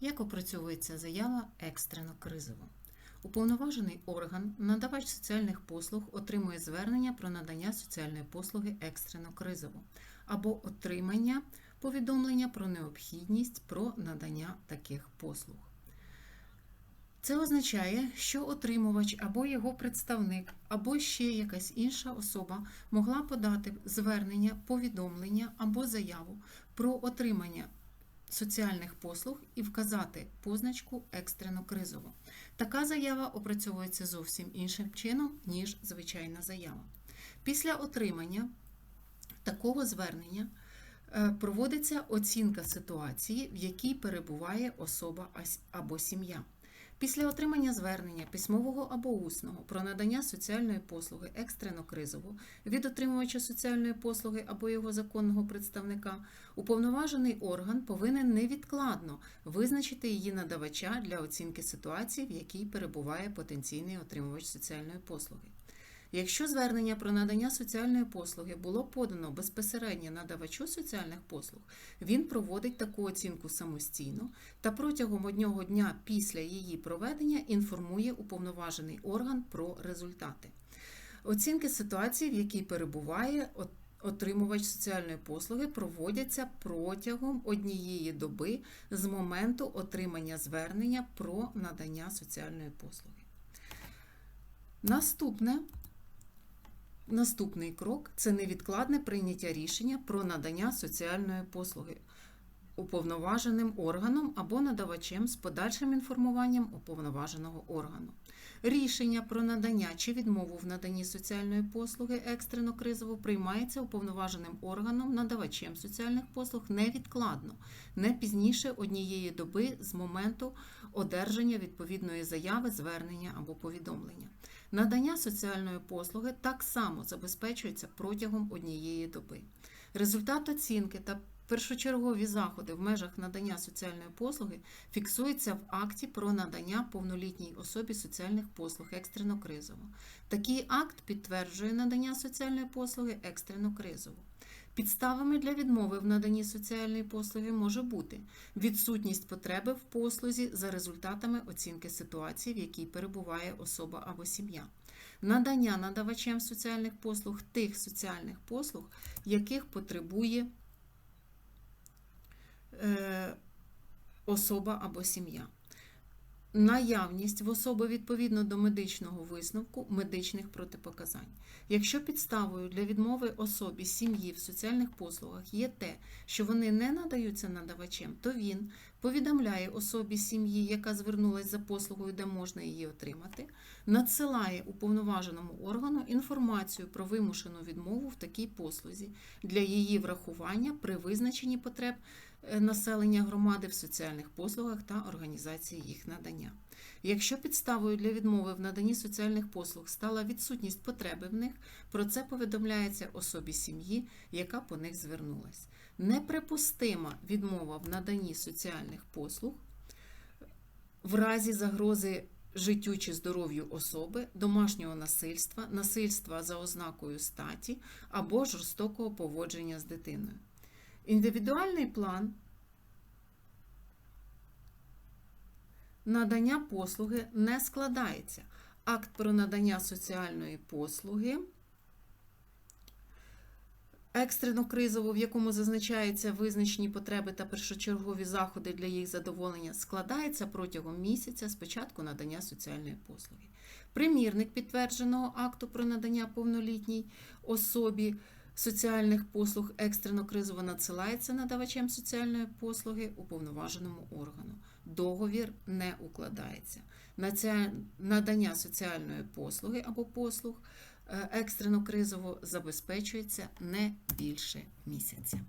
Як опрацьовується заява екстрено кризово? Уповноважений орган, надавач соціальних послуг отримує звернення про надання соціальної послуги екстрено кризово або отримання повідомлення про необхідність про надання таких послуг. Це означає, що отримувач або його представник, або ще якась інша особа могла подати звернення, повідомлення або заяву про отримання соціальних послуг і вказати позначку екстрено кризово. Така заява опрацьовується зовсім іншим чином, ніж звичайна заява. Після отримання такого звернення е, проводиться оцінка ситуації, в якій перебуває особа або сім'я. Після отримання звернення письмового або усного про надання соціальної послуги екстрено кризового від отримувача соціальної послуги або його законного представника, уповноважений орган повинен невідкладно визначити її надавача для оцінки ситуації, в якій перебуває потенційний отримувач соціальної послуги. Якщо звернення про надання соціальної послуги було подано безпосередньо надавачу соціальних послуг, він проводить таку оцінку самостійно та протягом одного дня після її проведення інформує уповноважений орган про результати. Оцінки ситуації, в якій перебуває отримувач соціальної послуги, проводяться протягом однієї доби з моменту отримання звернення про надання соціальної послуги. Наступне Наступний крок це невідкладне прийняття рішення про надання соціальної послуги уповноваженим органом або надавачем з подальшим інформуванням уповноваженого органу. Рішення про надання чи відмову в наданні соціальної послуги екстрено кризово приймається уповноваженим органом надавачем соціальних послуг невідкладно, не пізніше однієї доби з моменту одержання відповідної заяви, звернення або повідомлення. Надання соціальної послуги так само забезпечується протягом однієї доби. Результат оцінки та першочергові заходи в межах надання соціальної послуги фіксуються в акті про надання повнолітній особі соціальних послуг екстрено кризово. Такий акт підтверджує надання соціальної послуги екстрено кризово. Підставами для відмови в наданні соціальної послуги може бути відсутність потреби в послузі за результатами оцінки ситуації, в якій перебуває особа або сім'я, надання надавачем соціальних послуг тих соціальних послуг, яких потребує особа або сім'я. Наявність в особи відповідно до медичного висновку медичних протипоказань. Якщо підставою для відмови особі сім'ї в соціальних послугах є те, що вони не надаються надавачем, то він повідомляє особі сім'ї, яка звернулася за послугою, де можна її отримати, надсилає уповноваженому органу інформацію про вимушену відмову в такій послузі для її врахування при визначенні потреб е, населення громади в соціальних послугах та організації їх надання. Якщо підставою для відмови в наданні соціальних послуг стала відсутність потреби в них, про це повідомляється особі сім'ї, яка по них звернулась. Неприпустима відмова в наданні соціальних послуг в разі загрози життю чи здоров'ю особи, домашнього насильства, насильства за ознакою статі або жорстокого поводження з дитиною. Індивідуальний план надання послуги не складається. Акт про надання соціальної послуги екстрено кризово, в якому зазначаються визначені потреби та першочергові заходи для їх задоволення, складається протягом місяця з початку надання соціальної послуги. Примірник підтвердженого акту про надання повнолітній особі соціальних послуг екстрено кризово надсилається надавачем соціальної послуги уповноваженому органу. Договір не укладається. Надання соціальної послуги або послуг е, екстрено кризово забезпечується не більше місяця.